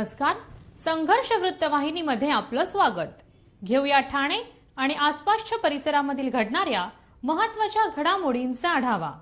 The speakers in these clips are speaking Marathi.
नमस्कार. संघर्ष वृत्तवाहिनीमध्ये आपलं स्वागत. घेऊया ठाणे आणि आसपासच्या परिसरामधील घडणाऱ्या महत्त्वाच्या घडामोडींचा आढावा.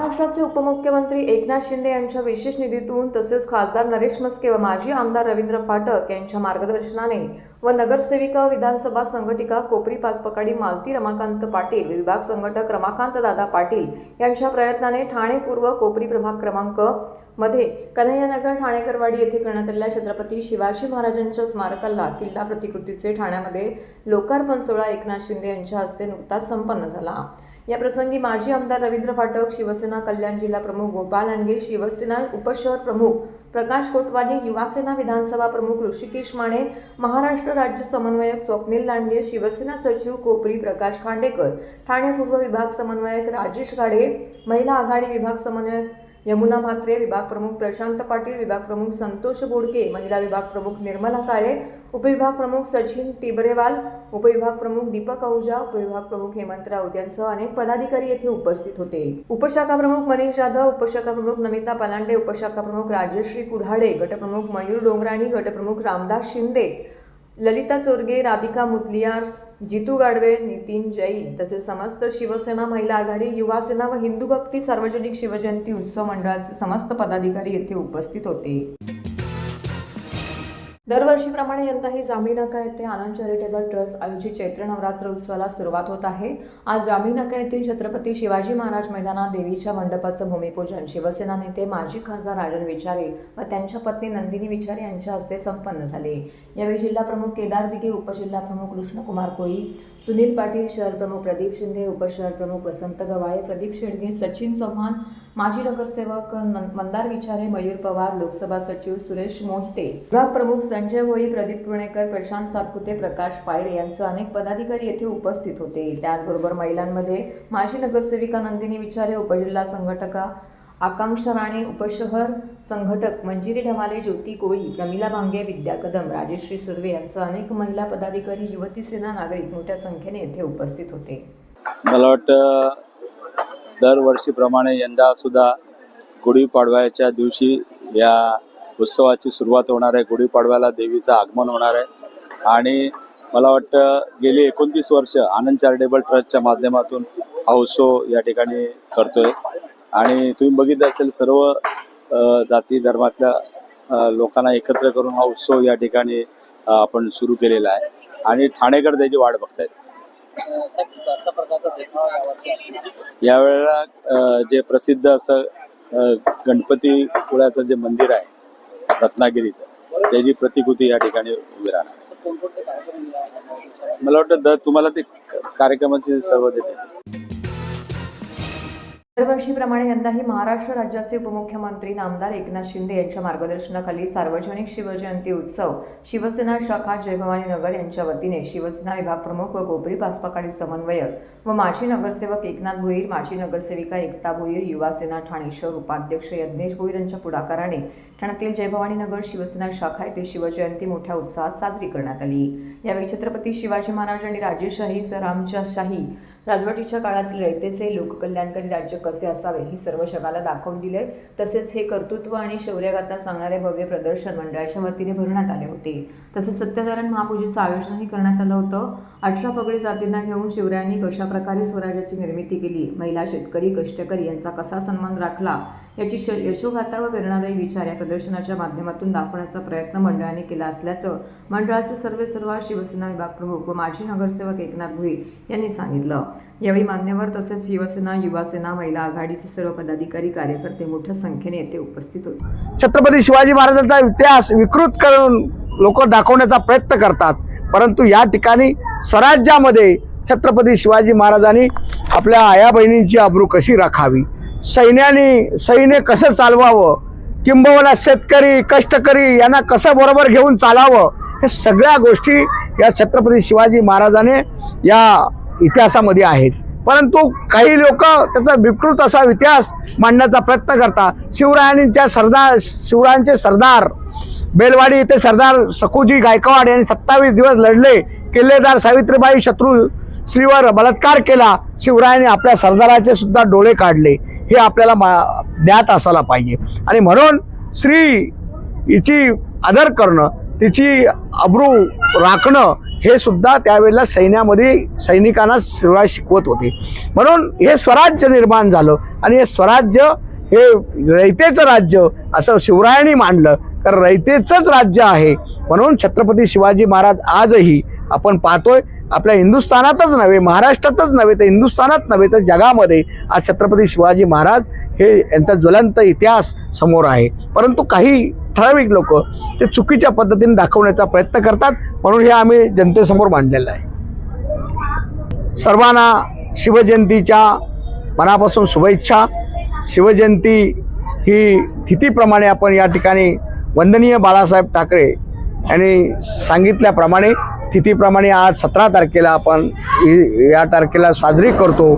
महाराष्ट्राचे उपमुख्यमंत्री एकनाथ शिंदे यांच्या विशेष निधीतून तसेच खासदार नरेश मस्के व माजी आमदार रवींद्र फाटक यांच्या मार्गदर्शनाने व नगरसेविका विधानसभा संघटिका कोपरी पाचपकाडी मालती रमाकांत पाटील विभाग संघटक रमाकांत दादा पाटील यांच्या प्रयत्नाने ठाणे पूर्व कोपरी प्रभाग क्रमांकमध्ये कन्हैयानगर ठाणेकरवाडी येथे करण्यात आलेल्या छत्रपती शिवाजी महाराजांच्या स्मारकाला किल्ला प्रतिकृतीचे ठाण्यामध्ये लोकार्पण सोहळा एकनाथ शिंदे यांच्या हस्ते नुकताच संपन्न झाला. या प्रसंगी माजी आमदार रवींद्र फाटक शिवसेना कल्याण जिल्हा प्रमुख गोपाल अनगे शिवसेना उपशहर प्रमुख प्रकाश कोटवानी युवासेना विधानसभा प्रमुख ऋषिकेश माने महाराष्ट्र राज्य समन्वयक स्वप्नील लांडगे शिवसेना सचिव कोपरी प्रकाश खांडेकर ठाणे पूर्व विभाग समन्वयक राजेश गाडे महिला आघाडी विभाग समन्वयक यमुना म्हात्रे विभाग प्रमुख प्रशांत पाटील विभाग प्रमुख संतोष बोडके महिला विभाग प्रमुख निर्मला काळे उपविभाग प्रमुख सचिन टिबरेवाल उपविभाग प्रमुख दीपक अहुजा उपविभाग प्रमुख हेमंत राऊत यांसह अनेक पदाधिकारी येथे उपस्थित होते. उपशाखा प्रमुख मनीष जाधव उपशाखा प्रमुख नमिता पलांडे उपशाखा प्रमुख राजश्री कुऱ्हाडे गटप्रमुख मयूर डोंगराणी गटप्रमुख रामदास शिंदे ललिता चोरगे राधिका मुदलियार जितू गाडवे नितीन जैन तसेच समस्त शिवसेना महिला आघाडी युवासेना व हिंदू भक्ती सार्वजनिक शिवजयंती उत्सव मंडळाचे समस्त पदाधिकारी येथे उपस्थित होते. दरवर्षीप्रमाणे यंदाही जामीनाका येथे आनंद चॅरिटेबल ट्रस्ट आयोजित चैत्र नवरात्र उत्सवाला सुरुवात होत आहे. आज जामीनाका येथील छत्रपती शिवाजी महाराज मैदानात देवीच्या मंडपाचं भूमिपूजन. शिवसेना नेते माजी खासदार राजन विचारे व त्यांच्या पत्नी नंदिनी विचारे यांच्या हस्ते संपन्न झाले. यावेळी जिल्हाप्रमुख केदार दिघे उपजिल्हाप्रमुख कृष्णकुमार कोळी सुनील पाटील शहर प्रमुख प्रदीप शिंदे उपशहर प्रमुख वसंत गवाळे प्रदीप शेडगे सचिन चव्हाण माजी नगरसेवक मंदार विचारे मयूर पवार लोकसभा सचिव सुरेश मोहिते विभाग प्रमुख संजय भोई प्रदीप पुणेकर प्रशांत सातपुते प्रकाश पायरे यांसह अनेक पदाधिकारी येथे उपस्थित होते. त्याचबरोबर महिलांमध्ये माजी नगरसेविका नंदिनी विचारे उपजिल्हा संघटका आकांक्षा राणे उपशहर संघटक मंजिरी ढमाले ज्योती कोळी प्रमिला भांगे विद्या कदम राजेश्री सुर्वे यांसह अनेक महिला पदाधिकारी युवती सेना नागरिक मोठ्या संख्येने येथे उपस्थित होते. मला वाटतं दरवर्षीप्रमाणे यंदा सुद्धा गुढीपाडव्याच्या दिवशी या उत्सवाची सुरुवात होणार आहे. गुढीपाडव्याला देवीचं आगमन होणार आहे. आणि मला वाटतं गेली एकोणतीस वर्ष आनंद चॅरिटेबल ट्रस्टच्या माध्यमातून हा उत्सव या ठिकाणी करतोय. आणि तुम्ही बघितलं असेल सर्व जाती धर्मातल्या लोकांना एकत्र करून हा उत्सव या ठिकाणी आपण सुरू केलेला आहे. आणि ठाणेकर त्याची वाट बघतायत. यावेळेला जे प्रसिद्ध असं गणपती पुळ्याचं जे मंदिर आहे रत्नागिरीचं त्याची प्रतिकृती या ठिकाणी उभी राहणार आहे. मला वाटतं तुम्हाला ते कार्यक्रमाची कार्यक्रमाचे सर्व देते. दरवर्षीप्रमाणे यंदाही महाराष्ट्र राज्याचे उपमुख्यमंत्री नामदार एकनाथ शिंदे यांच्या मार्गदर्शनाखाली सार्वजनिक शिवजयंती उत्सव शिवसेना शाखा जयभवानी नगर यांच्या वतीने शिवसेना विभाग प्रमुख व कोपरी पाचपाकाडी समन्वयक व माजी नगरसेवक एकनाथ भोईर माजी नगरसेविका एकता भोईर युवासेना ठाणे शहर उपाध्यक्ष यज्ञेश भोईर यांच्या पुढाकाराने ठाण्यातील जयभवानी नगर शिवसेना शाखा येथे शिवजयंती मोठ्या उत्साहात साजरी करण्यात आली. यावेळी छत्रपती शिवाजी महाराज आणि राजेशाही सरामच्या शाही राजवटीच्या काळातील रयतेचे लोककल्याणकारी राज्य कसे असावे हे सर्व जगाला दाखवून दिले. तसेच हे कर्तृत्व आणि शौर्यगाथा सांगणारे भव्य प्रदर्शन मंडळाच्या वतीने भरण्यात आले होते. तसेच सत्यनारायण महापूजेचं आयोजनही करण्यात आलं होतं. अठरा पगडी जातींना घेऊन शिवरायांनी कशाप्रकारे स्वराज्याची निर्मिती केली? महिला शेतकरी कष्टकरी यांचा कसा सन्मान राखला? याची श यशोगाथा व प्रेरणादायी विचार या प्रदर्शनाच्या माध्यमातून दाखवण्याचा प्रयत्न मंडळाने केला असल्याचं मंडळाचे सर्वे सर्व शिवसेना विभाग प्रमुख व माजी नगरसेवक एकनाथ भुई यांनी सांगितलं. यावेळी मान्यवर तसेच शिवसेना युवासेना महिला आघाडीचे सर्व पदाधिकारी कार्यकर्ते मोठ्या संख्येने येथे उपस्थित होते. छत्रपती शिवाजी महाराजांचा इतिहास विकृत करून लोक दाखवण्याचा प्रयत्न करतात. परंतु या ठिकाणी स्वराज्यामध्ये छत्रपती शिवाजी महाराजांनी आपल्या आया बहिणींची अब्रू कशी राखावी? सैन्याने सैन्य कसं चालवावं? किंबहुना शेतकरी कष्टकरी यांना कसं बरोबर घेऊन चालावं? हे सगळ्या गोष्टी या छत्रपती शिवाजी महाराजाने या इतिहासामध्ये आहेत. परंतु काही लोक त्याचा विकृत असा इतिहास मांडण्याचा प्रयत्न करतात. शिवरायांच्या सरदार शिवरायांचे सरदार बेलवाडी येथे सरदार सखोजी गायकवाड यांनी सत्तावीस दिवस लढले. किल्लेदार सावित्रीबाई शत्रू श्रीवर बलात्कार केला. शिवरायांनी आपल्या सरदाराचे सुद्धा डोळे काढले. हे आपल्याला मा- ज्ञात असायला पाहिजे. आणि म्हणून श्री हिची आदर करणं तिची अब्रू राखणं हे सुद्धा त्यावेळेला सैन्यामध्ये सैनिकांना शिवाय शिकवत होते. म्हणून हे स्वराज्य निर्माण झालं आणि हे स्वराज्य हे रयतेचं राज्य असं शिवरायांनी मांडलं. तर रयतेचंच राज्य आहे. म्हणून छत्रपती शिवाजी महाराज आजही आपण पाहतोय आपल्या हिंदुस्थानातच नव्हे महाराष्ट्रातच नव्हे तर हिंदुस्थानात नव्हे तर जगामध्ये आज छत्रपती शिवाजी महाराज हे यांचा ज्वलंत इतिहास समोर आहे. परंतु काही ठराविक लोक ते चुकीच्या पद्धतीने दाखवण्याचा प्रयत्न करतात म्हणून हे आम्ही जनतेसमोर मांडलेलं आहे. सर्वांना शिवजयंतीच्या मनापासून शुभेच्छा. शिवजयंती ही तिथीप्रमाणे आपण या ठिकाणी वंदनीय बाळासाहेब ठाकरे यांनी सांगितल्याप्रमाणे तिथीप्रमाणे आज सतरा तारखेला आपण या तारखेला साजरी करतो.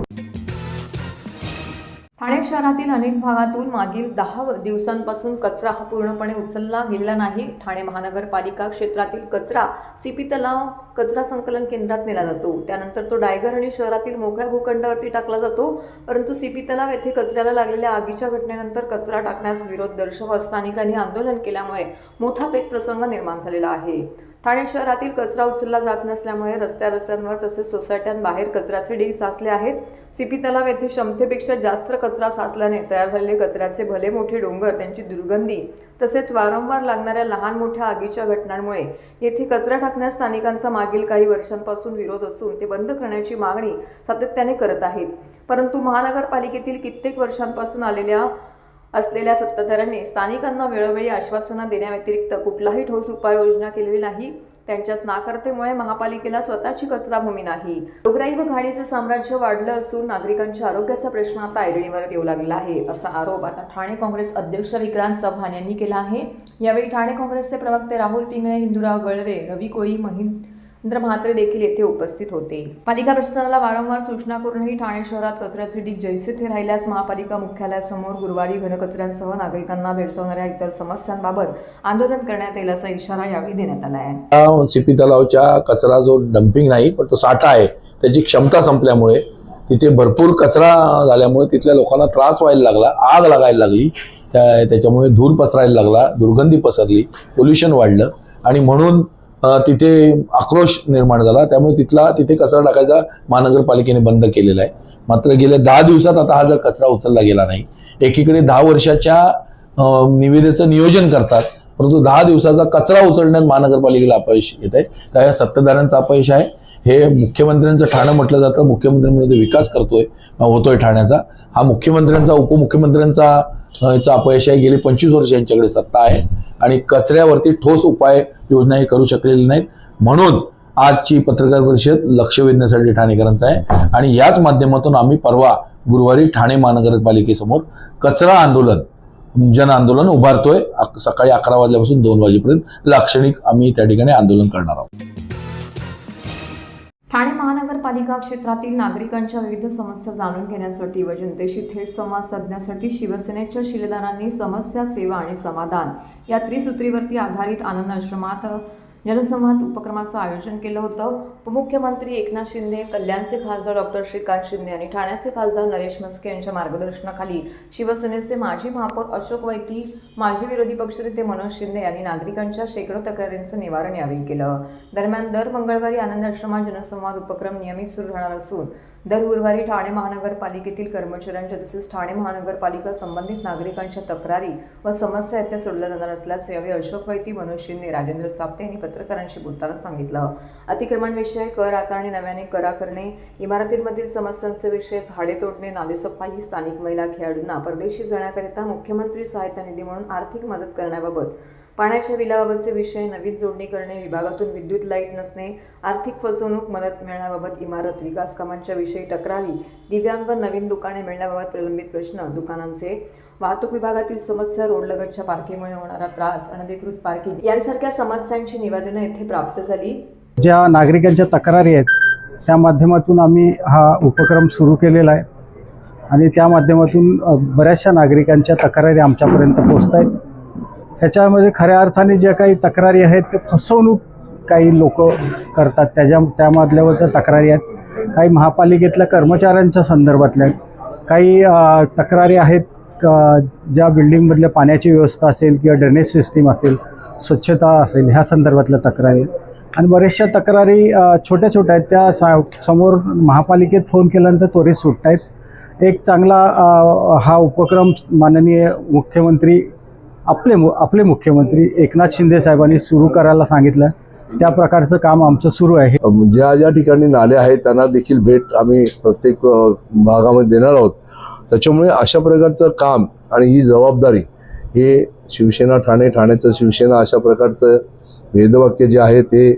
ठाणे शहरातील अनेक भागातून मागील दहा दिवसांपासून कचरा हा पूर्णपणे उचलला गेलेला नाही. ठाणे महानगरपालिका क्षेत्रातील कचरा सीपी तलाव कचरा संकलन केंद्रात नेला जातो. त्यानंतर तो डायगर आणि शहरातील मोकळ्या भूखंडावरती टाकला जातो. परंतु सीपी तलाव येथे कचऱ्याला लागलेल्या आगीच्या घटनेनंतर कचरा टाकण्यास विरोध दर्शवत स्थानिकांनी आंदोलन केल्यामुळे मोठा पेच प्रसंग निर्माण झालेला आहे. ठाणे शहरातील कचरा उचलला जात नसल्यामुळे रस्त्या रस्त्यांवर तसेच सोसायट्यांबाहेर कचऱ्याचे ढीग साचले आहेत. सीपी तलाव येथे क्षमतेपेक्षा जास्त कचरा साचल्याने तयार झालेले कचऱ्याचे भले मोठे डोंगर त्यांची दुर्गंधी तसेच वारंवार लागणाऱ्या लहान मोठ्या आगीच्या घटनांमुळे येथे कचरा टाकण्यास स्थानिकांचा मागील काही वर्षांपासून विरोध असून ते बंद करण्याची मागणी सातत्याने करत आहेत. परंतु महानगरपालिकेतील कित्येक वर्षांपासून आलेल्या असलेल्या सत्ताधाऱ्यांनी स्थानिकांना वेळोवेळी आश्वासनं देण्याव्यतिरिक्त कुठलाही ठोस उपाययोजना केलेली नाही. त्यांच्याच नाकर्तेमुळे महापालिकेला स्वतःची कचराभूमी नाही. डोगराई व घाणीचं साम्राज्य वाढलं असून नागरिकांच्या आरोग्याचा प्रश्न आता ऐरणीवर येऊ लागला आहे असा आरोप आता ठाणे काँग्रेस अध्यक्ष विक्रांत चव्हाण यांनी केला आहे. यावेळी ठाणे काँग्रेसचे प्रवक्ते राहुल पिंगळे हिंदुराव गळवे रवी कोळी नंतर म्हात्रे देखील येथे उपस्थित होते. पालिका प्रशासनाला वारंवार सूचना करूनही ठाणे शहरात कचऱ्याचे ढीग जैसे थे राहिल्यास महापालिका मुख्यालयासमोर गुरुवारी घनकचऱ्यांसह नागरिकांना भेडसावणाऱ्या इतर समस्यांबाबत आंदोलन करण्यात येईल असा इशारा यावेळी देण्यात आला आहे. सीपी तलावच्या कचरा जो डम्पिंग नाही पण तो साठा आहे त्याची क्षमता संपल्यामुळे तिथे भरपूर कचरा झाल्यामुळे तिथल्या लोकांना त्रास व्हायला लागला आग लागायला लागली. त्या त्याच्यामुळे धूर पसरायला लागला दुर्गंधी पसरली पोल्युशन वाढलं. आणि म्हणून तिथे आक्रोश निर्माण झाला. त्यामुळे तिथला तिथे कचरा टाकायचा महानगरपालिकेने बंद केलेला आहे. मात्र गेल्या दहा दिवसात आता हा जर कचरा उचलला गेला नाही. एकीकडे दहा वर्षाच्या निविदेचं नियोजन करतात. परंतु दहा दिवसाचा कचरा उचलण्यात महानगरपालिकेला अपयश येत आहे. त्या या सत्ताधाऱ्यांचं अपयश आहे. हे मुख्यमंत्र्यांचं ठाणं म्हटलं जातं. मुख्यमंत्र्यांमध्ये विकास करतोय होतोय ठाण्याचा. हा मुख्यमंत्र्यांचा उपमुख्यमंत्र्यांचा याचा अपयश आहे. गेली पंचवीस वर्ष यांच्याकडे सत्ता आहे. आणि कचऱ्यावरती ठोस उपाय योजना हे करू शकलेली नाहीत. म्हणून आजची पत्रकार परिषद लक्ष वेधण्यासाठी ठाणेकरांचं आहे. आणि याच माध्यमातून आम्ही परवा गुरुवारी ठाणे महानगरपालिकेसमोर कचरा आंदोलन जन आंदोलन उभारतोय. सकाळी अकरा वाजल्यापासून दोन वाजेपर्यंत लाक्षणिक आम्ही त्या ठिकाणी आंदोलन करणार आहोत. ठाणे महानगरपालिका क्षेत्रातील नागरिकांच्या विविध समस्या जाणून घेण्यासाठी व जनतेशी थेट संवाद साधण्यासाठी शिवसेनेच्या शिलेदारांनी समस्या सेवा आणि समाधान या त्रिसूत्रीवरती आधारित आनंद आश्रमात जनसंवाद उपक्रमाचं आयोजन केलं होतं. उपमुख्यमंत्री एकनाथ शिंदे कल्याणचे खासदार डॉक्टर श्रीकांत शिंदे आणि ठाण्याचे खासदार नरेश मस्के यांच्या मार्गदर्शनाखाली शिवसेनेचे माजी महापौर अशोक वैती माजी विरोधी पक्षनेते मनोज शिंदे यांनी नागरिकांच्या शेकडो तक्रारींचं निवारण यावेळी केलं. दरम्यान दर मंगळवारी आनंद आश्रमात जनसंवाद उपक्रम नियमित सुरू राहणार असून दर गुरुवारी ठाणे महानगरपालिकेतील कर्मचाऱ्यांच्या तसेच ठाणे महानगरपालिका संबंधित नागरिकांच्या तक्रारी व समस्या आहेत त्या सोडल्या जाणार असल्याचं यावेळी अशोक वैती मनोज शिंदे राजेंद्र साप्ते यांनी पत्रकारांशी बोलताना सांगितलं. अतिक्रमणविषय कर आकारणी नव्याने करा करणे इमारतींमधील समस्यांचे विषय झाडे तोडणे नालेसफाई स्थानिक महिला खेळाडूंना परदेशी जाण्याकरिता मुख्यमंत्री सहायता निधी म्हणून आर्थिक मदत करण्याबाबत पाण्याच्या बिलाबाबतचे विषय नवीन जोडणी करणे विभागातून विद्युत लाइट नसणे आर्थिक फसवणूक मदत मिळण्याबाबत इमारत विकास कामांच्या विषयी तक्रारी दिव्यांग नवीन दुकाने मिळण्याबाबत प्रलंबित प्रश्न दुकानांचे वाहतूक विभागातील समस्या रोडलगतच्या पार्किंगमुळे होणारा त्रास अनधिकृत पार्किंग यांसारख्या समस्यांची निवेदनं येथे प्राप्त झाली. ज्या नागरिकांच्या तक्रारी आहेत त्या माध्यमातून आम्ही हा उपक्रम सुरू केलेला आहे आणि त्या माध्यमातून बऱ्याचशा नागरिकांच्या तक्रारी आमच्यापर्यंत पोचत आहेत त्याच्यामध्ये खऱ्या अर्थाने ज्या काही तक्रारी आहेत ते फसवणूक काही लोक करतात. त्याच्या त्यामधल्यावर त्या तक्रारी आहेत. काही महापालिकेतल्या कर्मचाऱ्यांच्या संदर्भातल्या काही तक्रारी आहेत. ज्या बिल्डिंगमधल्या पाण्याची व्यवस्था असेल किंवा ड्रेनेज सिस्टीम असेल स्वच्छता असेल ह्या संदर्भातल्या तक्रारी आहेत. आणि बऱ्याचशा तक्रारी छोट्या छोट्या आहेत. त्या सा समोर महापालिकेत फोन केल्यानंतर त्वरित सुटत आहेत एक चांगला हा उपक्रम माननीय मुख्यमंत्री आपले मु आपले मुख्यमंत्री एकनाथ शिंदे साहेबांनी सुरू करायला सांगितलं. त्या प्रकारचं काम आमचं सुरू आहे. ज्या ज्या ठिकाणी नाले आहेत त्यांना देखील भेट आम्ही प्रत्येक भागामध्ये देणार आहोत. त्याच्यामुळे अशा प्रकारचं काम आणि ही जबाबदारी हे शिवसेना ठाणे ठाण्याचं शिवसेना अशा प्रकारचं वेदवाक्य जे आहे ते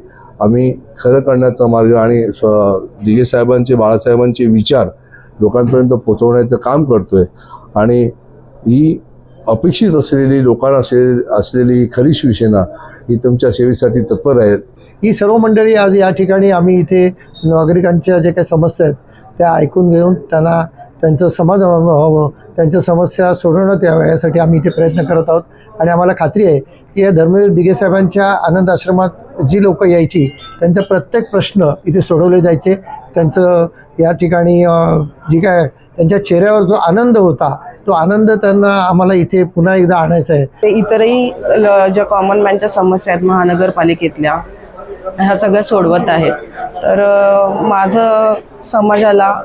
आम्ही खरं करण्याचा मार्ग आणि स्व दिघे साहेबांचे बाळासाहेबांचे विचार लोकांपर्यंत पोचवण्याचं काम करतोय. आणि ही अपेक्षित असलेली लोकांना असलेली असलेली खरी शिवसेना ही तुमच्या सेवेसाठी तत्पर आहे. ही सर्व मंडळी आज या ठिकाणी आम्ही इथे नागरिकांच्या ज्या काही समस्या आहेत त्या ऐकून घेऊन त्यांना त्यांचं समाधान व्हावं त्यांच्या समस्या सोडवण्यात याव्या यासाठी आम्ही इथे प्रयत्न करत आहोत. आणि आम्हाला खात्री आहे की या धर्मवीर दिगेसाहेबांच्या आनंद आश्रमात जी लोक यायची त्यांचा प्रत्येक प्रश्न इथे सोडवले जायचे. त्यांचं या ठिकाणी जी काय त्यांच्या चेहऱ्यावर जो आनंद होता तो आनंद त्यांना आम्हाला इथे पुन्हा एकदा आणायचा आहे. ते इतरही ल- ज्या कॉमन मॅनच्या समस्या आहेत महानगरपालिकेतल्या ह्या सगळ्या सोडवत आहेत. तर माझं समाजाला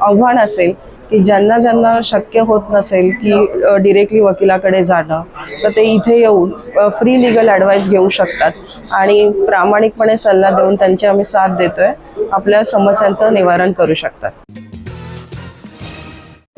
आव्हान असेल की ज्यांना ज्यांना शक्य होत नसेल की डिरेक्टली वकिलाकडे जाणं तर ते इथे येऊन फ्री लिगल ॲडवाईस घेऊ शकतात. आणि प्रामाणिकपणे सल्ला देऊन त्यांची आम्ही साथ देतोय. आपल्या समस्यांचं निवारण करू शकतात.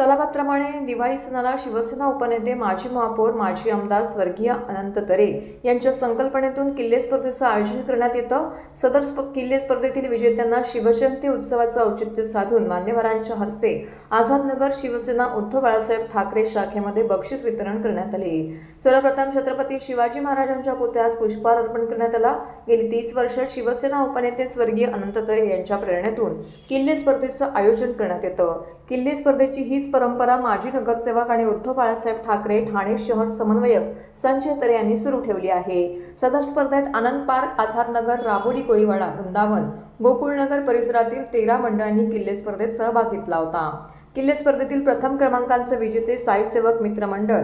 सलाबादप्रमाणे दिवाळी सणाला शिवसेना उपनेते माजी महापौर माजी आमदार स्वर्गीय अनंत तरे यांच्या संकल्पनेतून किल्ले स्पर्धेचं आयोजन करण्यात येतं. सदर स्प- किल्ले स्पर्धेतील विजेत्यांना शिवजयंती उत्सवाचं औचित्य साधून मान्यवरांच्या हस्ते आझादनगर शिवसेना उद्धव बाळासाहेब ठाकरे शाखेमध्ये बक्षीस वितरण करण्यात आले. सर्वप्रथम छत्रपती शिवाजी महाराजांच्या पुतळ्यास पुष्पहार अर्पण करण्यात आला. गेली तीस वर्ष शिवसेना उपनेते स्वर्गीय अनंत तरे यांच्या प्रेरणेतून किल्ले स्पर्धेचं आयोजन करण्यात येतं. किल्ले स्पर्धेची हीच परंपरा माजी नगरसेवक आणि उद्धव बाळासाहेब ठाकरे ठाणे शहर समन्वयक संजय तरे यांनी सुरू ठेवली आहे. सदर स्पर्धेत आनंद पार्क आझादनगर राबोडी कोळीवाडा वृंदावन गोकुळनगर परिसरातील तेरा मंडळांनी किल्ले स्पर्धेत सहभाग घेतला होता. किल्ले स्पर्धेतील प्रथम क्रमांकांचे विजेते साईसेवक मित्रमंडळ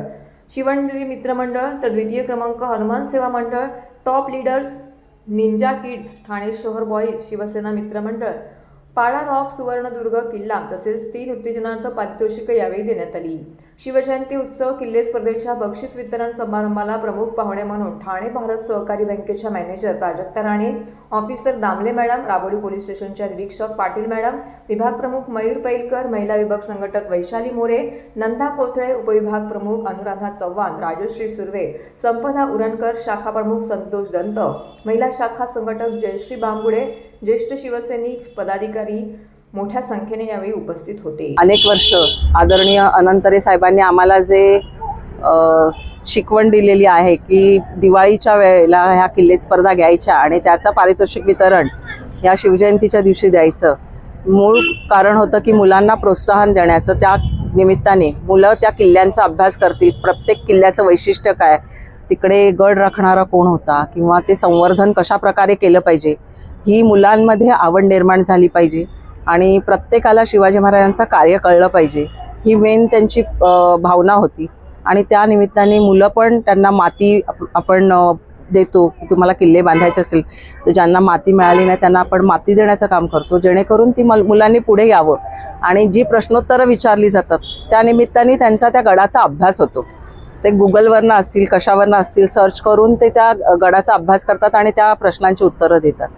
शिवणगिरी मित्रमंडळ तर द्वितीय क्रमांक हनुमान सेवा मंडळ top leaders ninja kids Thane शहर बॉईज शिवसेना मित्रमंडळ पाडा रॉक सुवर्णदुर्ग किल्ला तसेच तीन उत्तेजनार्थ पारितोषिकं यावेळी देण्यात आली. शिवजयंती उत्सव किल्ले स्पर्धेच्या बक्षीस वितरण समारंभाला प्रमुख पाहुणे म्हणून ठाणे भारत सहकारी बँकेच्या manager Prajakta Rane officer Damle madam Rabodi police स्टेशनच्या निरीक्षक पाटील मॅडम विभाग प्रमुख मयूर पैलकर महिला विभाग संघटक वैशाली मोरे नंदा कोथळे उपविभाग प्रमुख अनुराधा चव्हाण राजश्री सुर्वे संपदा उरणकर शाखा प्रमुख संतोष दंत महिला शाखा संघटक जयश्री बांबुडे ज्येष्ठ शिवसैनिक पदाधिकारी मोठ्या संख्येने यावेळी उपस्थित होते. अनेक वर्ष आदरणीय अनंतरे साहेबांनी आम्हाला जे शिकवण दिलेली आहे की दिवाळीच्या वेळेला ह्या किल्ले स्पर्धा घ्यायच्या आणि त्याचं पारितोषिक वितरण या शिवजयंतीच्या दिवशी द्यायचं. मूळ कारण होतं की मुलांना प्रोत्साहन देण्याचं त्या निमित्ताने मुलं त्या किल्ल्यांचा अभ्यास करतील. प्रत्येक किल्ल्याचं वैशिष्ट्य काय? तिकडे गड राखणारा कोण होता? किंवा ते संवर्धन कशा प्रकारे केलं पाहिजे? ही मुलांमध्ये आवड निर्माण झाली पाहिजे. आणि प्रत्येकाला शिवाजी महाराजांचं कार्य कळलं पाहिजे. ही मेन त्यांची भावना होती. आणि त्या निमित्ताने मुलं पण त्यांना माती आपण देतो की तुम्हाला किल्ले बांधायचे असेल तर ज्यांना माती मिळाली नाही त्यांना आपण माती देण्याचं काम करतो. जेणेकरून ती मल मुलांनी पुढे यावं. आणि जी प्रश्नोत्तरं विचारली जातात त्या निमित्ताने त्यांचा त्या गडाचा अभ्यास होतो. ते गुगलवरनं असतील कशावरनं असतील सर्च करून ते त्या गडाचा अभ्यास करतात आणि त्या प्रश्नांची उत्तरं देतात.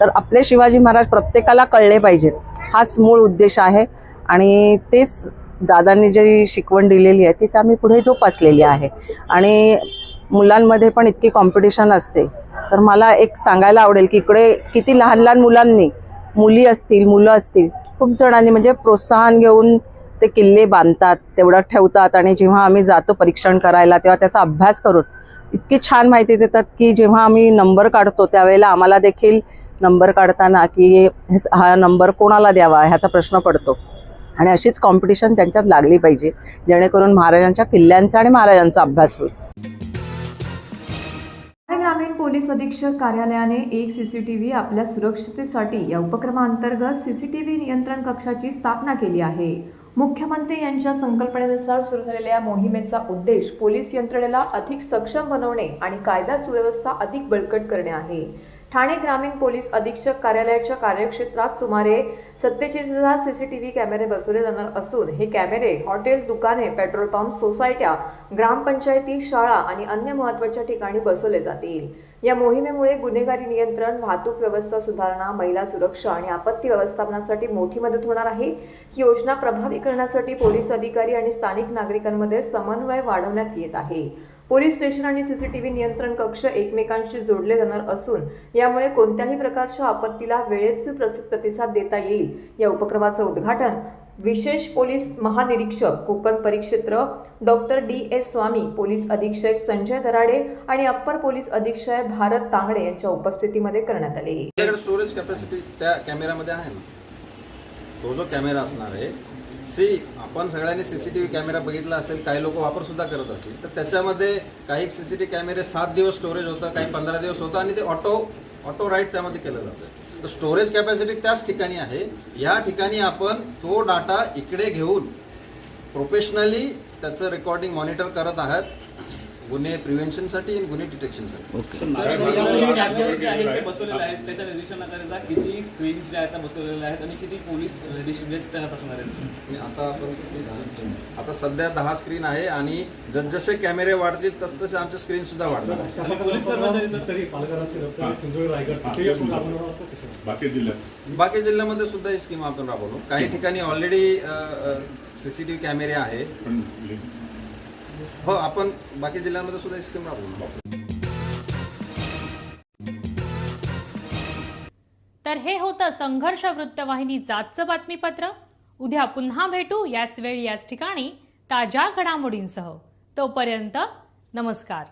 तर आपले शिवाजी महाराज प्रत्येकाला कळले पाहिजेत. हाच मूळ उद्देश आहे. आणि तेच दादांनी जी शिकवण दिलेली आहे तीच आम्ही पुढे जोपासलेली आहे. आणि मुलांमध्ये पण इतकी कॉम्पिटिशन असते. तर मला एक सांगायला आवडेल की इकडे किती लहान लहान मुलांनी मुली असतील मुलं असतील खूप जणांनी म्हणजे प्रोत्साहन घेऊन ते किल्ले बांधतात तेवढं ठेवतात आणि जेव्हा आम्ही जातो परीक्षण करायला तेव्हा त्याचा अभ्यास करून इतकी छान माहिती देतात की जेव्हा आम्ही नंबर काढतो त्यावेळेला आम्हाला देखील नंबर काढताना की हा नंबर कोणाला द्यावा ह्याचा प्रश्न पडतो. आणि अशीच कॉम्पिटिशन त्यांच्यात लागली पाहिजे जेणेकरून महाराजांच्या किल्ल्यांचा आणि महाराजांचा अभ्यास होईल. ग्रामीण पोलीस अधीक्षक कार्यालयाने एक सीसीटीव्ही आपल्या सुरक्षितेसाठी या उपक्रमांतर्गत सीसीटीव्ही नियंत्रण कक्षाची स्थापना केली आहे. मुख्यमंत्री यांच्या संकल्पनेनुसार सुरू झालेल्या या मोहिमेचा उद्देश पोलीस यंत्रणेला अधिक सक्षम बनवणे आणि कायदा सुव्यवस्था अधिक बळकट करणे आहे. ठाणे ग्रामीण पोलीस अधीक्षक कार्यालयाच्या कार्यक्षेत्रात सुमारे सत्तेचाळीस हजार सी सी टी व्ही कॅमेरे बसवले जाणार असून हे कॅमेरे हॉटेल दुकाने पेट्रोल पंप सोसायट्या ग्रामपंचायती शाळा आणि अन्य महत्त्वाच्या ठिकाणी बसवले जातील. या मोहिमेमुळे गुन्हेगारी नियंत्रण वाहतूक व्यवस्था सुधारणा महिला सुरक्षा आणि आपत्ती व्यवस्थापनासाठी मोठी मदत होणार आहे. ही योजना प्रभावी करण्यासाठी पोलीस अधिकारी आणि स्थानिक नागरिकांमध्ये समन्वय वाढवण्यात येत आहे. पोलीस स्टेशन आणि सीसीटीव्ही नियंत्रण कक्ष एकमेकांशी जोडले जाणार असून यामुळे कोणत्याही प्रकारच्या आपत्तीला वेळेच प्रस- प्रतिसाद देता येईल. या उपक्रमाचं उद्घाटन विशेष पोलीस महानिरीक्षक कोकण परिक्षेत्र doctor D S Swami police अधीक्षक संजय दराडे आणि अप्पर पोलीस अधीक्षक भारत तांगडे यांच्या उपस्थितीमध्ये करण्यात आले. स्टोरेज कॅपॅसिटी त्या कॅमेऱ्यामध्ये आहे ना? तो जो कॅमेरा असणार आहे सी आपण सगळ्यांनी सीसीटीव्ही कॅमेरा बघितला असेल काही लोक वापर सुद्धा करत असतील तर त्याच्यामध्ये काही सीसीटीव्ही कॅमेरे सात दिवस स्टोरेज होतं काही पंधरा दिवस होतं आणि ते ऑटो ऑटो राईट त्यामध्ये केलं जातं. तर स्टोरेज कॅपॅसिटी त्याच ठिकाणी आहे. या ठिकाणी आपण तो डाटा इकडे घेऊन प्रोफेशनली त्याचं रेकॉर्डिंग मॉनिटर करत आहात. गुन्हे प्रिव्हेन्शनसाठी आणि गुन्हे डिटेक्शनसाठी जे ते बसवलेले आहेत त्याच्या निरीक्षणाकरिता किती स्क्रीन्स ज्या आहेत त्या बसवलेल्या आहेत आणि किती पोलीस असणार आहेत? आणि आता आपण आता सध्या दहा स्क्रीन आहे आणि जसजसे कॅमेरे वाढतील तसतसे आमच्या स्क्रीन सुद्धा वाढणार आणि पोलीस कर्मचारी सर. बाकी जिल्ह्यात. बाकी जिल्ह्यामध्ये सुद्धा ही स्कीम आपण राबवलो. काही ठिकाणी ऑलरेडी सीसीटीव्ही कॅमेरे आहे. पण हो आपण बाकी जिल्ह्यांमध्ये सुद्धा स्कीम राबवलो तर हे होतं संघर्ष वृत्तवाहिनी जातचं बातमीपत्र. उद्या पुन्हा भेटू याच वेळी याच ठिकाणी ताज्या घडामोडींसह. तोपर्यंत नमस्कार.